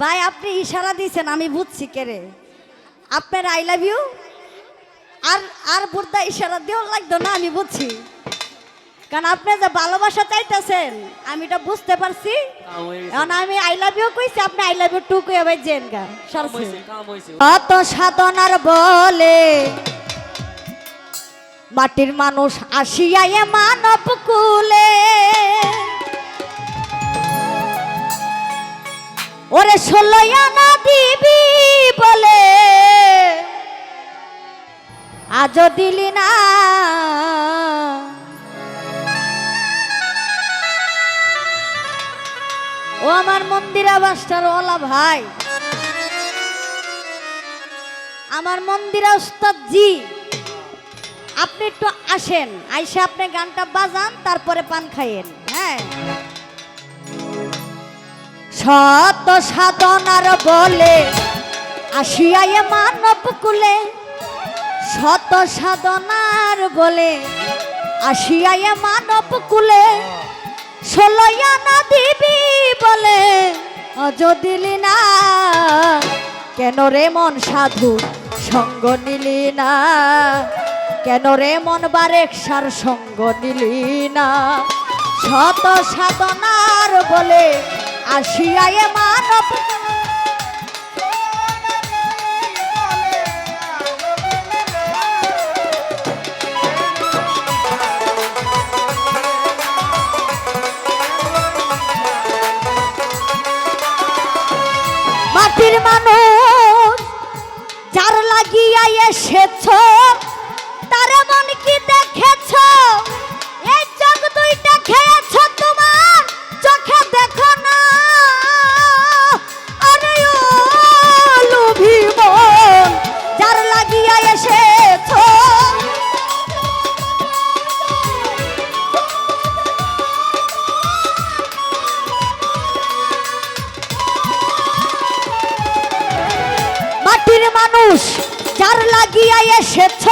ভাই আপনি ইশারা দিয়েছেন আমি বুঝছি কেরে আপনার আই লাভ ইউ আর আর বুর্দা ইশারা দিয়েও লাগতো না আমি বুঝছি। কারণ আপনি যে ভালোবাসা চাইতেছেন আমি এটা বুঝতে পারছি। এখন আমি আই লাভ ইউ কইছি আপনি আই লাভ ইউ টু কই আবার জেন গা অত সাধনার বলে মাটির মানুষ আসিয়া এ মানব কুলে। ওরে ষোলয়ানা দিবি বলে। আজও দিলি না। ও আমার মন্দিরা বাস্টার ওলা ভাই। আমার মন্দিরা উস্তাদ জি আপনি একটু আসেন, আইসে আপনি গানটা বাজান, তারপরে পান খাইয়েন হ্যাঁ? শত সাধনার বলে আসিয়ায় মানব কুলে। শত সাধনার বলে আসিয়ায় মানব কুলে। ষোলয়ানা দিবি বলে, অজ দিলি না। কেন রে মন সাধু সঙ্গ নিলি না? কেন রে মন বারেকসার সঙ্গ নিলি না? শত সাধনার বলে আসিয়ায় মানব। মাটির মানুষ যার লাগিয়া এসেছ যার লাগিয়া এসেছ।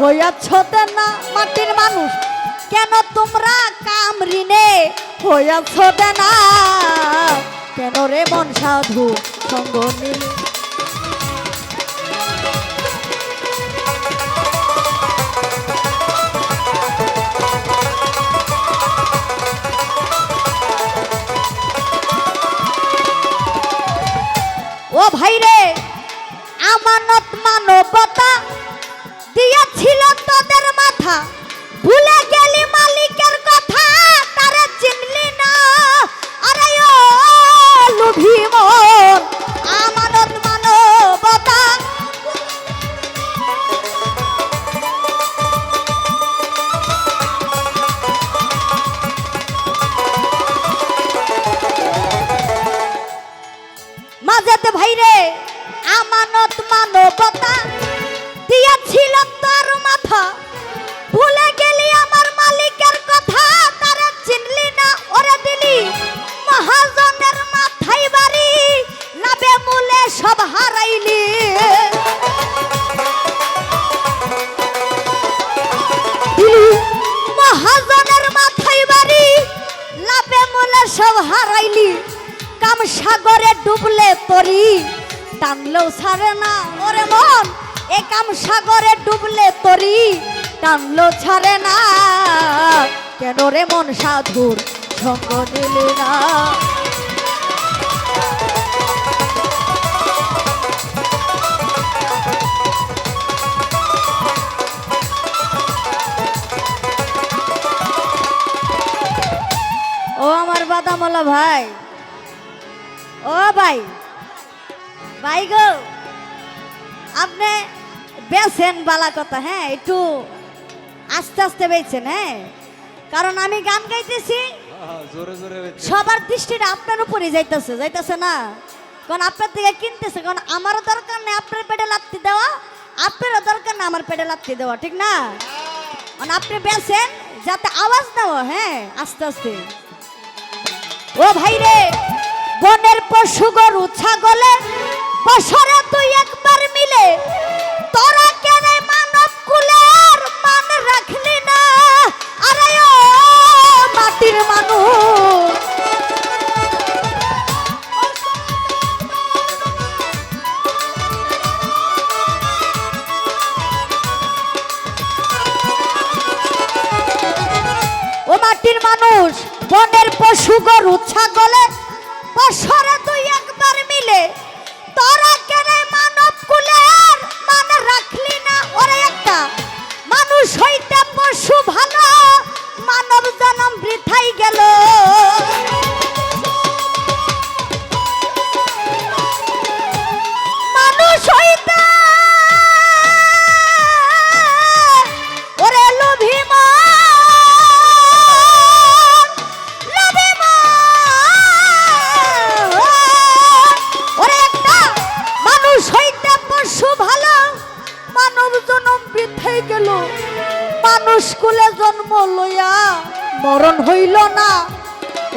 হইয়াছ না মাটির মানুষ? কেন তোমরা কামরিনে হইয়াছ না? কেন রে মন সাধু সঙ্গ নিলে? ও ভাইরে, আমানত মানবতা মাঝেতে ভাইরে আমানত মানবতা দিয়েছিল তোর মাথা। ভুলে গেলি আমার মালিকের কথা, তারা চিনলি না, ওরে দিলি মহাজনের মাথায় বাড়ি লাভে মূলে সব হারাইলি। মহাজনের মাথায় বাড়ি লাভে মূলে সব হারাইলি। কাম সাগরে ডুবলে তরি। টানলেও ছাড়ে না ওরে মন, এ কাম সাগরে ডুবলে তরি। টানলেও ছাড়ে না, কেন রে মন সাধুর সঙ্গ না? ও আমার বাদামলা ভাই। ও ভাই। ভাই গো, আপনি বেছেন বালা কথা হ্যাঁ? একটু আস্তে আস্তে বেছেন হ্যাঁ? কারণ আমি গান গাইতেছি। সবার দৃষ্টিটা আপনার উপরে যাইতেছে যাইতেছে না? কারণ আপনার থেকে কিনতেছে, কারণ আমারও দরকার নেই আপনার পেটে লাত্তি দেওয়া, আপনারও দরকার না আমার পেটে লাত্তি দেওয়া, ঠিক না? কারণ আপনি বেছেন যাতে আওয়াজ দেওয়া হ্যাঁ? আস্তে আস্তে। ও ভাই রে! বনের পশু গরু, ছাগলে বছরে তুই একবার মিলে। তোরা কেন মানব কুলের মান রাখলি না। আরে ও মাটির মানুষ। ও মাটির মানুষ, বনের পশু গরু, ছাগলে বছরে তুই একবার মিলে। তোরা কেন মানব কুলের মান রাখলি না ওরে একটা। মানুষ হইতে পশু ভালো, মানব জনম বৃথাই কুলে জন্ম লইয়া মরণ হইল না।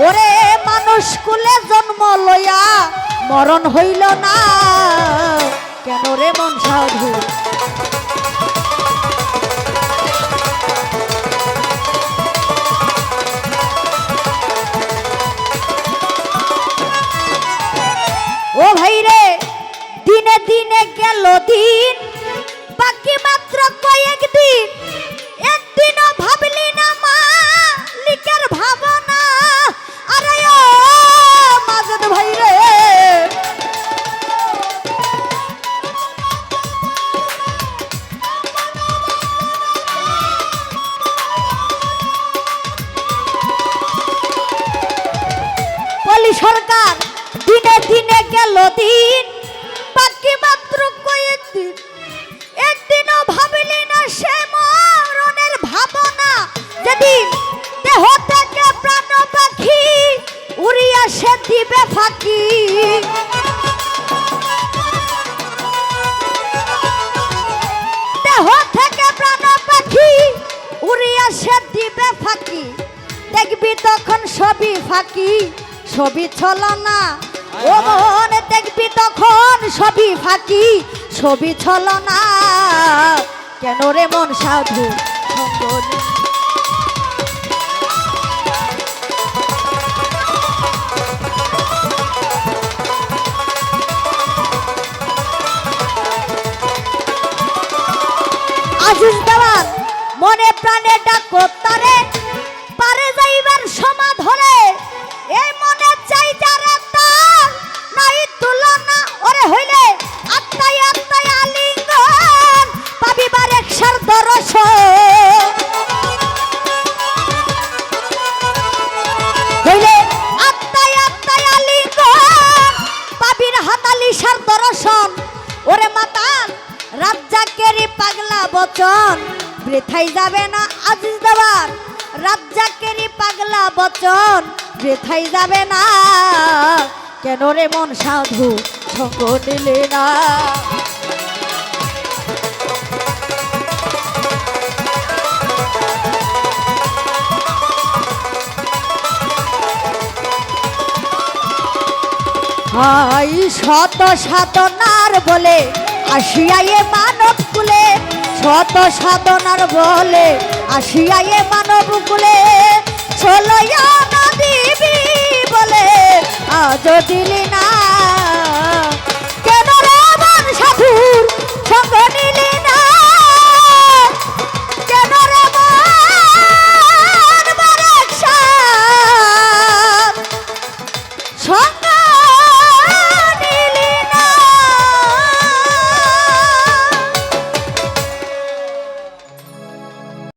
ওরে মানুষ কুলে জন্ম লইয়া মরণ হইল না। কেন রে মন সাধু সরকার দিনে দিনে গেল দিন। বাকি মাত্র কয়েকদিন। একদিনও ভাবলি না সে মরণের ভাবনা। যেদিন দেহ থেকে প্রাণ পাখি উড়িয়া সে দিবে ফাঁকি। দেহ থেকে প্রাণ পাখি উড়িয়া সে দিবে ফাঁকি। দেখবি তখন সবই ফাঁকি। ছবি ছলনা ও মন দেখবি তখন ছবি ফাঁকি। ছবি ছলনা কেন রে মন সাধু? আজিজ দেওয়ান মনে প্রাণে ডাকো তারে। পারে যাইবার সমা ধরে এই মনে দর্শন ওরে মাতাল রাজ্জাকেরই পাগলা বচন বৃথাই যাবে না আজিজ দেওয়ার রাজ্জাকেরই পাগলা বচন। বৃথাই যাবে না। কেন রে মন সাধু সঙ্গ নিলে না? হাই শত সাধনার বলে আসিয়ায়ে মানব কুলে। শত সাধনার বলে আসিয়ায়ে মানব কুলে। চলো দিবি বলে আজ দিলি না